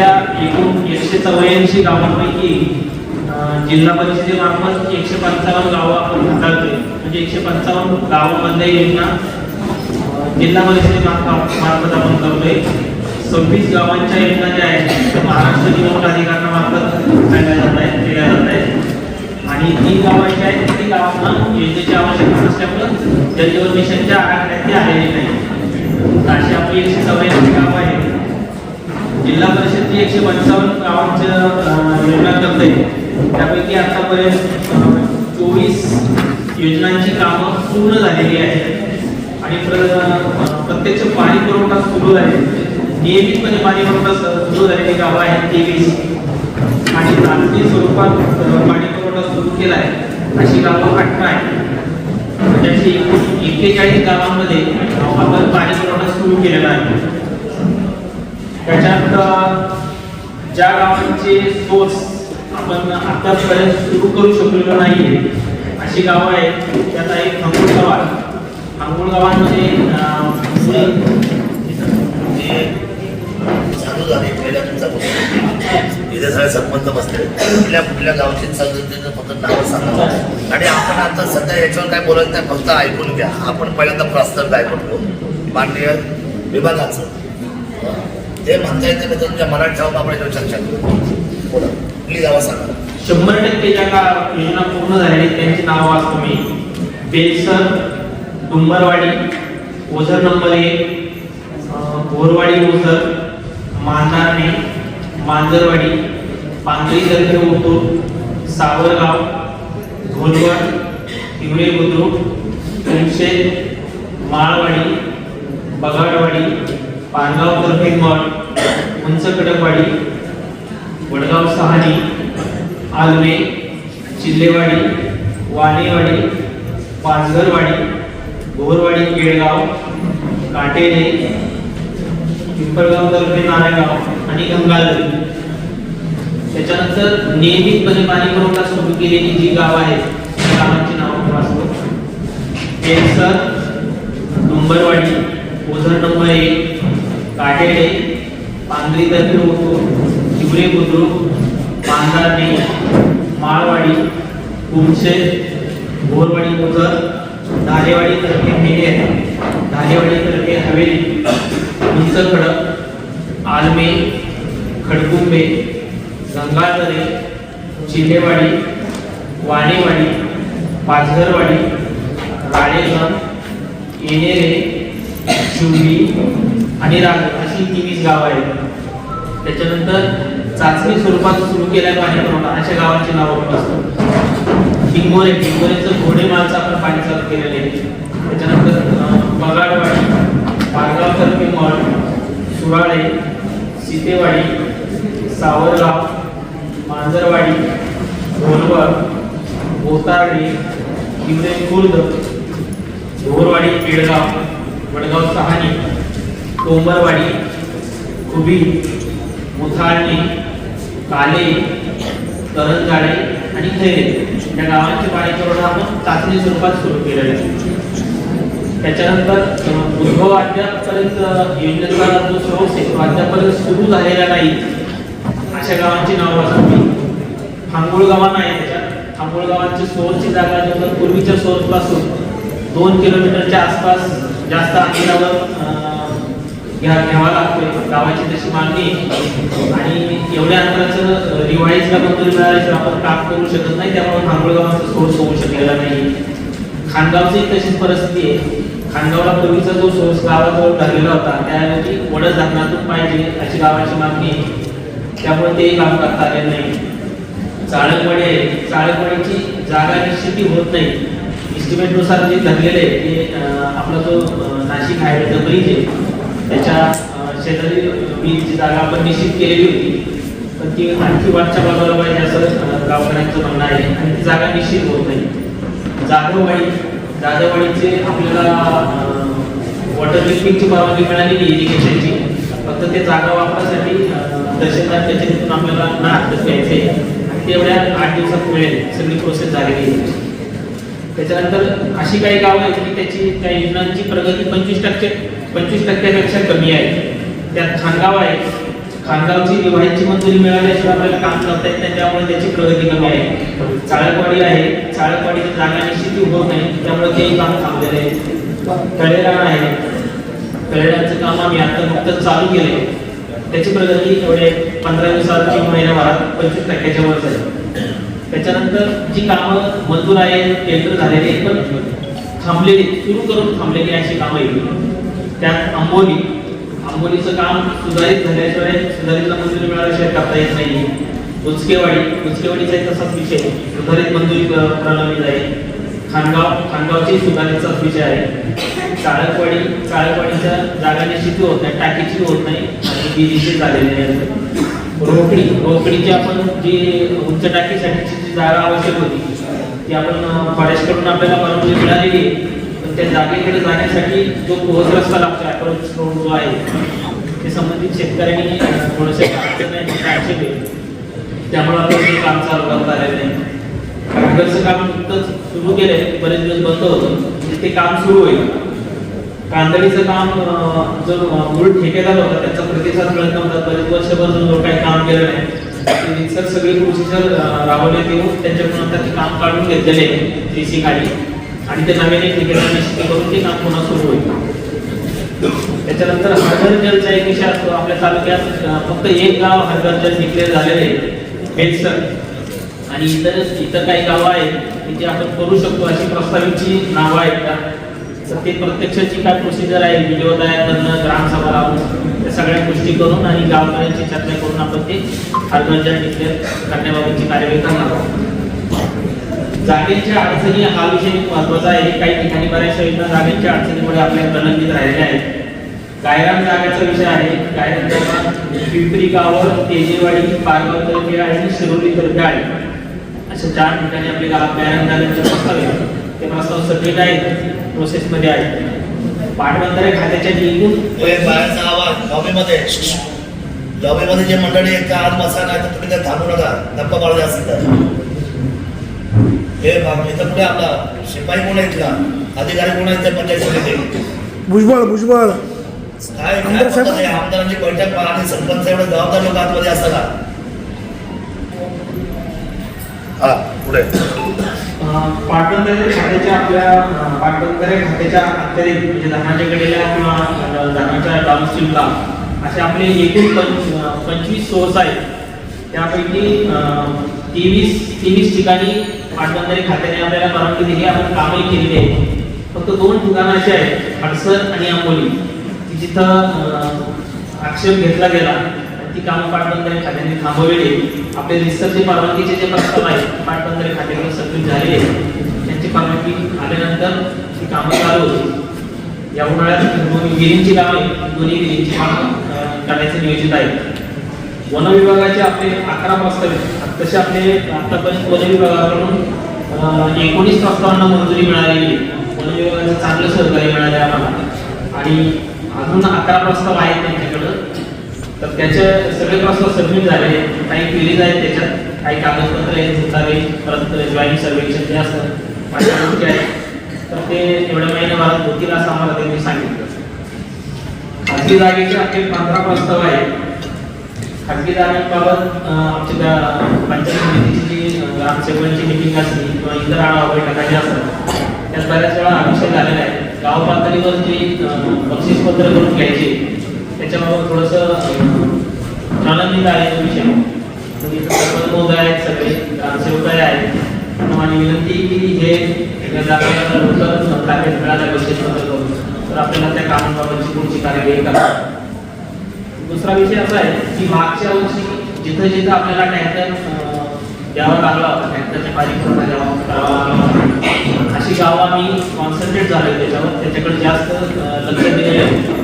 राज्यातल्या एकूण एकशे चौऱ्याऐंशी गावांपैकी जिल्हा परिषदेमार्फत एकशे पंचावन्न गावं आपण हाताळतोय. म्हणजे एकशे पंचावन्न गावांमधल्या योजना जिल्हा परिषदेमार्फत मार्फत आपण करतोय. सव्वीस गावांच्या योजना ज्या आहेत त्या महाराष्ट्र निवडणूक अधिकाऱ्यांमार्फत काढल्या जात आहेत केल्या जात आहेत. आणि ती गावांची आहेत ती गावांना योजनेची आवश्यकता नसल्यामुळं जलजीवन मिशनच्या आराखड्यात ती आलेली नाही. अशी आपली एकशे चौऱ्याऐंशी गावं आहेत. जिल्हा परिषदची एकशे पंचावन्न गावांचं अं, योजना करते. त्यापैकी आतापर्यंत चोवीस योजनांची कामं पूर्ण झालेली आहेत. आणि प्रत्यक्ष पाणी पुरवठा सुरू आहे. नियमितपणे पाणी पुरवठा सुरू झालेली गावं आहेत तेवीस. आणि प्राथमिक स्वरूपात पाणी पुरवठा सुरू केला आहे. अशी गावं अठरा आहेत. म्हणजे अशी एकूण एक्केचाळीस गावांमध्ये आपण पाणी पुरवठा सुरू केलेला आहे. त्याच्यात ज्या गावांचे सोर्स आपण आतापर्यंत सुरू करू शकलेलो नाही अशी गावं आहेत त्यात आहे खांबूळ गाव आहे खांबूळ गावांमध्ये चालू झाले पहिल्या तुमचा बघतो सगळे संबंध बसले कुठल्या कुठल्या गावची संबंधित फक्त नावं सांगा. आणि आपण आता सध्या याच्यावर काय बोलायचं नाही फक्त ऐकून घ्या. आपण पहिल्यांदा प्रस्ताव ऐकून बोलू माननीय विभागाचं. जे म्हणता येते मी तुमच्या मनात ठेवून आपण याच्यावर चर्चा करू बोला. सांगा. शंभर टक्के ज्या का योजना पूर्ण झाली त्यांची नाव आज तुम्ही. बेलसर डुंबरवाडी ओझर नंबर एक अं, ओझर मांदारणे मांजरवाडी पांगरी तर्फे ओतूर सावरगाव घोलवड हिवरे बुद्रुक तुमशेत माळवाडी बगाडवाडी पानगाव तर्फे मठ उंच कडकवाडी वडगाव सहानी आलवे चिल्लेवाडी वाणेवाडी पाचघरवाडी भोरवाडी केळगाव काटेरे पिंपळगाव तर्फे नारायणगाव आणि गंगाधरी. त्याच्यानंतर नियमितपणे पाणी पुरवठा सुरू केलेली जी गाव आहेत त्या गावांची नावं वाचतो. केसर डुंबरवाडी ओझर नंबर एक काटेडे पांढरी तर्फे होतो हिवरे बुद्रुक पांढराने माळवाडी कुमशे भोरवाडी ओझर धारेवाडीतर्फे तर्फे धारेवाडीतर्फे तर्फे हवेली उंच खडक आलमे खडकुंबे गंगाधरे चिलेवाडी वाणेवाडी पाचघरवाडी राळेगण येणेरे शिवली आणि राग अशी तेवीस गावं आहेत. त्याच्यानंतर चाचणी स्वरूपात सुरू केल्या पाणी पुरवठा अशा गावांची नावं आपण असतो डिंगोरे डिंगोरेचं घोडे आपण पाणी चालू केलेलं आहे. त्याच्यानंतर अं, बगाडवाडी पारगाव तर्फे मळ सुराळे सीतेवाडी सावरगाव मांजरवाडी घोलवड गोतारडी हिवरे खुर्द भोरवाडी केळगाव वडगाव सहानी डोंबरवाडी खुबी मुथाळणी काले करंजाडे आणि खैरे या गावांची पाणी पुरवठा आपण चाचणी स्वरूपात सुरू केलेला आहे. त्याच्यानंतर उद्भव अद्यापर्यंत योजनेचा जो सोर्स आहे. तो अद्यापर्यंत सुरू झालेला नाही. अशा गावांची नावं वाचतो फांगुळ गावांना आहे त्याच्यात फांगुळ गावांची सोनची जागा जो पूर्वीच्या सोनपासून दोन किलोमीटरच्या आसपास जास्त अंतरावर घ्या घ्यावा लागतोय. गावाची तशी मागणी आणि एवढ्या अंतराचं रिवाईजला मंजुरी मिळाल्याशिवाय आपण काम करू शकत नाही. त्यामुळे फांगुळ सोर्स होऊ शकलेला नाही. खानगावची तशीच परिस्थिती आहे. खानगावला पूर्वीचा जो सोर्स गावाजवळ धरलेला होता त्याऐवजी वडद धरणातून पाहिजे अशी गावाची मागणी आहे. त्यामुळे तेही काम करता आले नाही. चाळकवाडी आहे. चाळकवाडीची जागा निश्चिती होत नाही. इस्टिमेटनुसार जे धरलेले आहे ते आपला जो नाशिक हायवेचा ब्रिज आहे त्याच्या शेजारी मी जी जागा आपण निश्चित केलेली होती पण ती आणखी वाटच्या बाजूला पाहिजे असं गावकऱ्यांचं म्हणणं आहे. आणि ती जागा निश्चित होत नाही. जाधववाडी जाधववाडीचे आपल्याला वॉटर लिफ्टिंगची परवानगी मिळालेली इरिगेशनची. फक्त ते जागा वापरासाठी अं, तहसीलदार कचेरीतून आपल्याला ना हरकत घ्यायचे. आणि तेवढ्या आठ दिवसात मिळेल. सगळी प्रोसेस झालेली आहे. त्याच्यानंतर अशी काही गावं आहेत की त्याची त्या योजनांची प्रगती पंचवीस टक्के पंचवीस टक्क्यापेक्षा कमी आहे. त्यात खानगाव आहे. खानगावची विवाहाची मंजुरी मिळाल्याशिवाय आपल्याला काम करता येत नाही त्यामुळे त्याची प्रगती कमी आहे. चाळकवाडी आहे. चाळकवाडीची जागा निश्चित होत नाही त्यामुळे तेही काम थांबलेले आहे. कडेराण आहे. कडेरांचं काम आम्ही आता नुकतंच चालू केले त्याची प्रगती एवढे पंधरा दिवसात किंवा महिन्याभरात पंचवीस टक्क्याच्या वर झाली. त्याच्यानंतर जी कामं मंजूर आहे टेंडर झालेले पण थांबलेली सुरू करून थांबलेली अशी कामं येतील त्यात आंबोली. आंबोलीचं काम सुधारित झाल्याशिवाय सुधारित मंजुरी मिळाल्याशिवाय करता येत नाही. उचकेवाडी. एक तसाच विषय सुधारित मंजुरी प्रणाली जाईल खानगाव. खानगावची सुधारितचाच विषय आहे. चाळकवाडी चाळकवाडीच्या जागा शेती होत नाही टाकीची होत नाही आणि विहिरीची झालेली आहे रोकडी रोकडीची आपण जी उंच टाकीसाठीची जी जागा आवश्यक होती ती आपण फॉरेस्टकडून आपल्याला परवानगी मिळालेली आहे. पण त्या जागेकडे जाण्यासाठी जो पोहोच रस्ता लागतो अप्रोच रोड जो आहे ते संबंधित शेतकऱ्यांनी थोडंसं आक्षेप त्यामुळे आपण ते काम चालू करता आलेलं नाही कागदचं काम नुकतंच सुरू केलंय बरेच दिवस बंद होतं ते काम सुरू होईल. कांदळीचं काम जो मूळ ठेकेदार होता त्याचा प्रतिसाद मिळत नव्हता. बरेच वर्षभर जो काही काम केलं नाही सर सगळे सगळी प्रोसिजर राबवण्यात येऊन त्यांच्याकडून आता ते काम काढून घेतलेले आहे सी खाली. आणि ते नव्याने ठेकेदार निश्चित करून ते काम पुन्हा सुरू होईल. त्याच्यानंतर हरघर जलचा एक विषय असतो आपल्या तालुक्यात फक्त एक गाव हरघर जल डिक्लेअर झालेले आहे बेलसर आणि इतर इतर काही गावं आहेत की जे आपण करू शकतो अशी प्रस्तावितची नावं आहेत का? तर ते प्रत्यक्षाची काय प्रोसिजर आहे? व्हिडिओ तयार करणं ग्रामसभा लावून त्या सगळ्या गोष्टी करून आणि गावकऱ्यांची चर्चा करून आपण ते हरघर डिक्लेअर करण्याबाबतची कार्यवाही करणार आहोत. जागेच्या अडचणी हा विषय महत्त्वाचा आहे. काही ठिकाणी बऱ्याचशा योजना जागेच्या अडचणीमुळे आपल्या प्रलंबित राहिलेल्या आहेत. गायराम जागेचा विषय आहे. गायरान जागा पिंपरी गावर तेजेवाडी पारगाव तर्फे आहे आणि शिरोली तर्फे आहे. अशा चार ठिकाणी आपले गाव गायराम जागेचे प्रस्ताव आहेत ते प्रस्ताव सगळे आहेत? प्रोसेसमध्ये आहेत पाटबंधारे खात्याच्या बाहेरचा आवाज लॉबीमध्ये. लॉबीमध्ये जे मंडळी आहेत त्या आज बसा नाही तर तुम्ही त्या थांबू नका. गप्पा मारले असतील तर हे बा- इथं पुढे आपला शिपाई कोण आहेत का अधिकारी कोण आहेत त्या पंचायत समिती भुजबळ भुजबळ. काय काय आहे? आमदारांची बैठक आणि सरपंच एवढे जबाबदार लोक आतमध्ये असतात का हा पुढे. पाटबंधारे खात्याच्या आपल्या पाटबंधारे खात्याच्या अखेरीत म्हणजे धनाच्या कडेला किंवा अं, धनाच्या असे आपले एकूण पंच पंचवीस सोर्स आहेत. त्यापैकी तेवीस तेवीस ठिकाणी पाटबंधारे खात्याने आपल्याला परवानगी दिली आपण कामही केलेली आहे फक्त दोन ठिकाणं असे आहेत हडसर आणि आंबोली. जिथं आक्षेप घेतला गेला. ती कामं पाटबंधारे खात्याने थांबवलेली आपले रिसर्चचे परवानगीचे जे प्रस्ताव आहेत पाटबंधारे खात्याकडे सबमिट झालेले आहेत. त्यांची परवानगी आल्यानंतर ती कामं चालू होती या उन्हाळ्यात दोन्ही विहिरींची कामे दोन्ही विहिरींची कामं करण्याचे नियोजित आहे. वन विभागाचे आपले अकरा प्रस्ताव आहेत. तसे आपले आतापर्यंत वन विभागाकडून एकोणीस प्रस्तावांना मंजुरी मिळालेली आहे. वन विभागाचं चांगलं सहकार्य मिळाले आम्हाला. आणि अजून अकरा प्रस्ताव आहेत त्यांच्याकडं. तर त्याचे सगळे प्रश्न सबमिट झाले. काही क्वेरीज आहेत त्याच्यात. काही कागदपत्र आहेत परत जॉईन सर्वेक्षण जे असतं माझ्या गोष्टी आहेत. तर ते एवढ्या महिन्याभरात होतील असं आम्हाला त्यांनी सांगितलं. खाजगी जागेचे आपले पंधरा प्रस्ताव आहेत. खाजगी जागांबाबत आमच्या त्या पंचायत समितीची जी ग्रामसेवकांची मिटिंग असली किंवा इतर आढावा बैठका ज्या असतात त्यात बऱ्याच वेळा हा झालेला आहे. गाव पातळीवर जे बक्षीसपत्र करून घ्यायचे. त्याच्याबाबत थोडंसं अं, प्रलंबित आहे तो विषय. म्हणजे महोदय आहेत सगळे ग्रामसेवकही आहेत. आणि विनंती की हे एका जागेला लवकर ताब्यात मिळाल्या बक्षीसपत्र तर आपल्याला त्या कामांबाबतची पुढची कार्यवाही करावी दुसरा विषय असा आहे की मागच्या वर्षी जिथं जिथं आपल्याला टँकर द्यावा लागला होता टँकरच्या पाणी द्यावा करावा लागला होता. अशी गावं आम्ही कॉन्सन्ट्रेट झालो त्याच्यावर. त्याच्याकडे जास्त लक्ष दिलेलं आहे.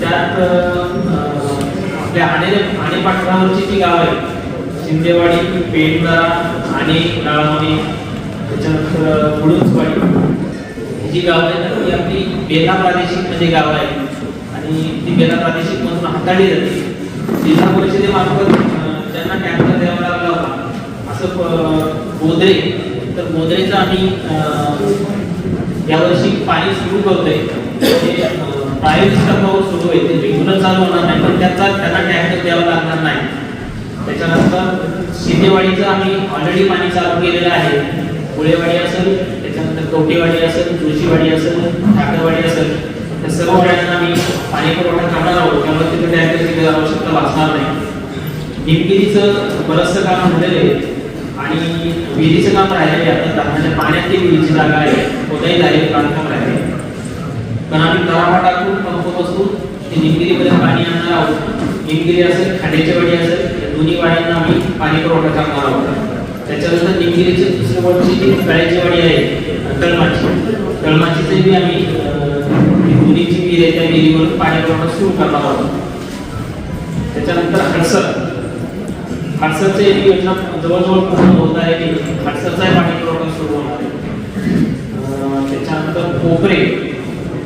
त्यात अं, आपल्या आणे पाठरावरची जी गाव आहेत. शिंदेवाडी पेंडा आणि नाळावणी त्याच्यानंतर बुडुंचवाडी ही जी गावं आहेत ना, ती आपली बेला प्रादेशिक म्हणजे गाव आहे आणि ती बेला प्रादेशिक मधून हाताळली जाते. जिल्हा परिषदेमार्फत ज्यांना टँकर द्यावा लागला होता असं गोदरे तर बोदरेचं आम्ही यावर्षी पाणी सुरू करतोय. म्हणजे, ते पाऊस सुरू आहे. ते रेग्युलर चालू होणार नाही पण त्याचा त्यांना टँकर द्यावा लागणार नाही. त्याच्यानंतर शिंदेवाडीचं आम्ही ऑलरेडी पाणी चालू केलेलं आहे. पुळेवाडी असेल त्याच्यानंतर कवटेवाडी असेल तुळशीवाडी असेल ठाकरवाडी असेल त्या सर्व वाड्यांना आम्ही पाणी पुरवठा करणार आहोत. त्यामुळे तिथे टँकरची आवश्यकता भासणार नाही. निमगिरीचं बरंचसं काम झालेलं आहे. आणि विहिरीचं काम राहिलेलं आहे. आता म्हणजे पाण्यात ती विहिरीची जागा आहे. कोणताही झालेलं बांधकाम राहिले पण आम्ही तळावा टाकून पंप बसून ते निमगिरीमध्ये पाणी आणणार आहोत. निमगिरी असेल खांडेच्या वाडी असेल या दोन्ही वाड्यांना आम्ही पाणी पुरवठा करणार आहोत. त्याच्यानंतर निमगिरीचे दुसरे वरची जी कळ्याची वाडी आहे कळमाची कळमाचीचे बी आम्ही अं, दोन्हीची विहीर आहे त्या विहिरीवरून पाणी पुरवठा सुरू करणार आहोत. त्याच्यानंतर हडसर. हडसरचे योजना जवळजवळ पूर्ण होत आहे की हडसरचाही पाणी पुरवठा सुरू होणार आहे. त्याच्यानंतर कोपरे.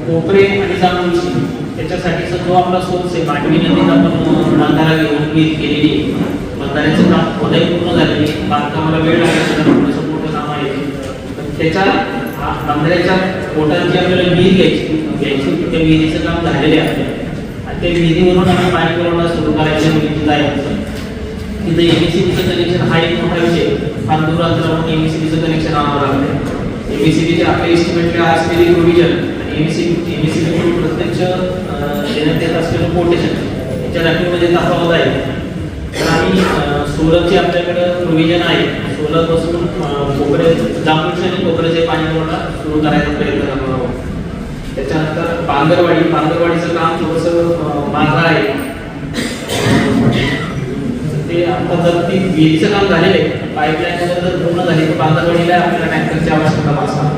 कोपरे आणि जांभूळशी त्याच्यासाठीचा जो आपला सोर्स आहे मांडवी नदीत आपण बंधारा घेऊन केलेली आहे. बंधाऱ्याचं काम होतही पूर्ण झालेली बांधकामाला वेळ लागेल मोठं काम आहे. पण त्याच्या बांधाऱ्याच्या पोटांची आपल्याला विहीर घ्यायची. घ्यायची त्या विहिरीचं काम झालेले आहे आणि त्या विहिरीवरून आम्ही पाणी पुरवठा सुरू करायचं विहिरीला तिथं एमएसीबीचं कनेक्शन हा एक मोठा विषय फार दूर अंतरावरून एमएसीबीचं कनेक्शन आणावं लागतं एमएसीबीचे आपल्या एस्टिमेटला असलेली प्रोव्हिजन आणि प्रत्यक्ष देण्यात येत असलेलं कोटेशन याच्या राखीमध्ये तफावत आहे. तर आम्ही सोलरची आपल्याकडे प्रोव्हिजन आहे. सोलरपासून बसून कोपरे जांभूळचे आणि कोपऱ्याचे पाणी पुरवठा सुरू करायचा प्रयत्न करणार आहोत. त्याच्यानंतर बांगरवाडी बांगरवाडीचं काम थोडंसं मागं आहे. ते आता जर ती विहिरीचं काम झालेलं आहे पाईपलाईन जर पूर्ण झाली तर बांधवडीला आपल्याला टँकरची आवश्यकता भासणार.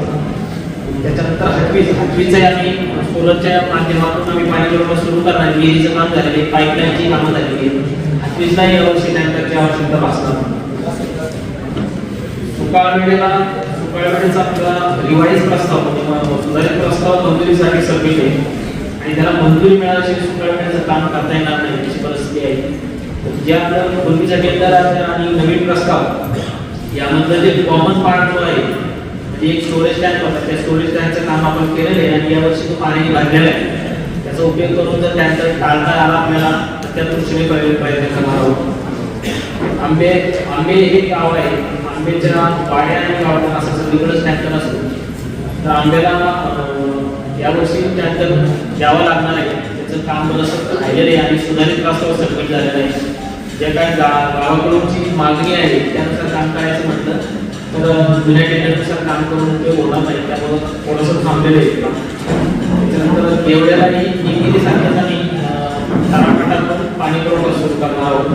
त्याच्यानंतर हटवीज हटवीचं आम्ही सोलरच्या माध्यमातून आम्ही पाणी पुरवठा सुरू करणार. विहिरीचं काम झालेली पाईपलाईनची कामं झालेली आहे यावर्षी टँकरची आवश्यकता भासणार सुकाळवेळेला सुकाळवेळेचा आपला रिवाईज प्रस्ताव सुधारित प्रस्ताव मंजुरीसाठी सबमिट आहे. आणि त्याला मंजुरी मिळाल्याशिवाय सुकाळवेळेचं काम करता येणार नाही अशी परिस्थिती आहे. ज्या आपल्या पूर्वीचा आणि नवीन प्रस्ताव यानंतर जे कॉमन पार्ट जो आहे एक स्टोरेज टँक होता. त्या स्टोरेज टँकचं काम आपण केलेलं आहे आणि यावर्षी तो पाणी भरलेला आहे. त्याचा उपयोग करून जर टँकर टाळता आला आपल्याला त्या दृष्टीने प्रयत्न करणार आहोत आंबे आंबे हे गाव आहे. आंबेच्या वाड्या आणि गावाला असं सगळीकडेच टँकर असतो तर आंब्याला यावर्षी टँकर द्यावा लागणार आहे. त्याचं काम बरंचसं राहिलेलं आहे आणि सुधारित वास्तव सबमिट झालेलं आहे. जे काय गा गावाकडूनची मागणी आहे त्यानुसार काम करायचं म्हटलं तर जुन्या जुन्या टेंडरनुसार काम करून ते होणार नाही त्यामुळं थोडंसं थांबलेलं आहे. काम. त्याच्यानंतर देवड्याला मी निमिरी सारख्याच मी करापटातून पाणी पुरवठा सुरू करणार आहोत.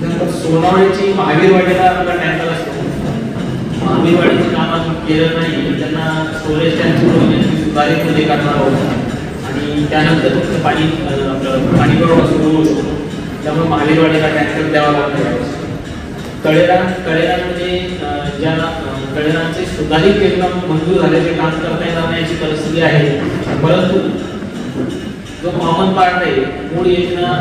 त्यानंतर सोनावळीची महावीरवाडीला आपला टँकर असतो. महावीरवाडीची काम अजून केलं नाही त्यांना स्टोरेज टँकची सुधारित मध्ये करणार आहोत. आणि त्यानंतर फक्त पाणी आपलं पाणी पुरवठा सुरू होतो त्यामुळे महावीरवाडीला टँकर द्यावा लागणार तळेरान कळेरान कळेरानमध्ये ज्या तळेरांचे सुधारित योजना मंजूर झाल्याचे काम करता येणार नाही अशी परिस्थिती आहे. परंतु जो कॉमन पार्ट आहे मूळ योजना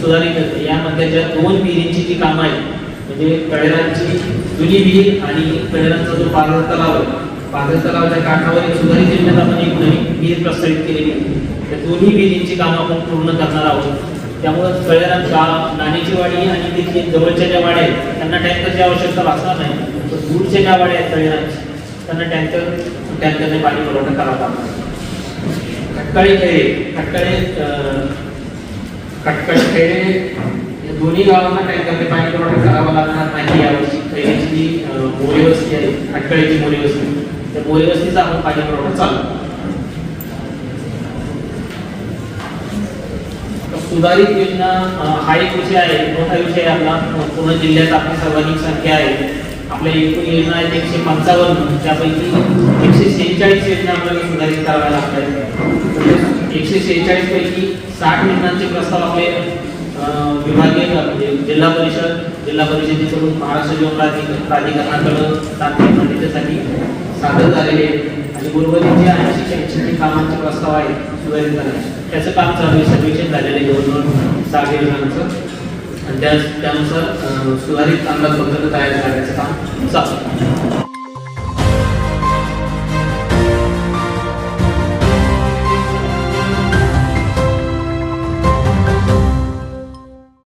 सुधारित यामध्ये ज्या दोन विहिरींची जी कामं आहेत म्हणजे कळेरांची जुनी विहीर आणि कळेरांचा जो पाझर तलाव आहे पाझर तलावाच्या काठावर एक सुधारित योजनेत आपण एक नवीन विहीर प्रस्तावित केलेली आहे. त्या दोन्ही विहिरींची कामं आपण पूर्ण करणार आहोत. त्यामुळं कळेरान गाव नाणीची वाडी आणि तिथली जवळच्या ज्या वाड्या आहेत त्यांना टँकरची आवश्यकता भासणार नाही. पण दूरच्या ज्या वाड्या आहेत कळेरांची त्यांना टँकर टँकरने पाणी पुरवठा करावा लागणार. खटकाळी खेळे खटकाळी अं, खटकाळी खेळे या दोन्ही गावांना टँकरने पाणी पुरवठा करावा लागणार नाही यावर्षी. खेळीची जी मोरी वस्ती आहे खटकाळीची मोरी वस्ती त्या मोरी वस्तीचा आपण पाणी पुरवठा चालू सुधारित योजना हा एक विषय आहे मोठा विषय आपला. पूर्ण जिल्ह्यात आपली सर्वाधिक संख्या आहे. आपल्या एकूण योजना आहेत एकशे पंचावन्न. त्यापैकी एकशे शेहेचाळीस योजना आपल्याला सुधारित कराव्या लागतात. एकशे शेहेचाळीस पैकी साठ योजनांचे प्रस्ताव आपले विभागीय म्हणजे जिल्हा परिषद जिल्हा परिषदेकडून महाराष्ट्र जीवन प्राधिकरण प्राधिकरणाकडं तांत्रिक मदतीसाठी सादर झालेले आणि उर्वरित जे ऐंशी शैक्षणिक कामांचे प्रस्ताव आहेत सुधारित करण्याचे त्याचं काम चालू आहे सर्वेक्षण झालेलं आहे जवळजवळ सहा योजनांचं आणि त्या त्यानुसार सुधारित अंदाजपत्रक तयार करण्याचं काम चालू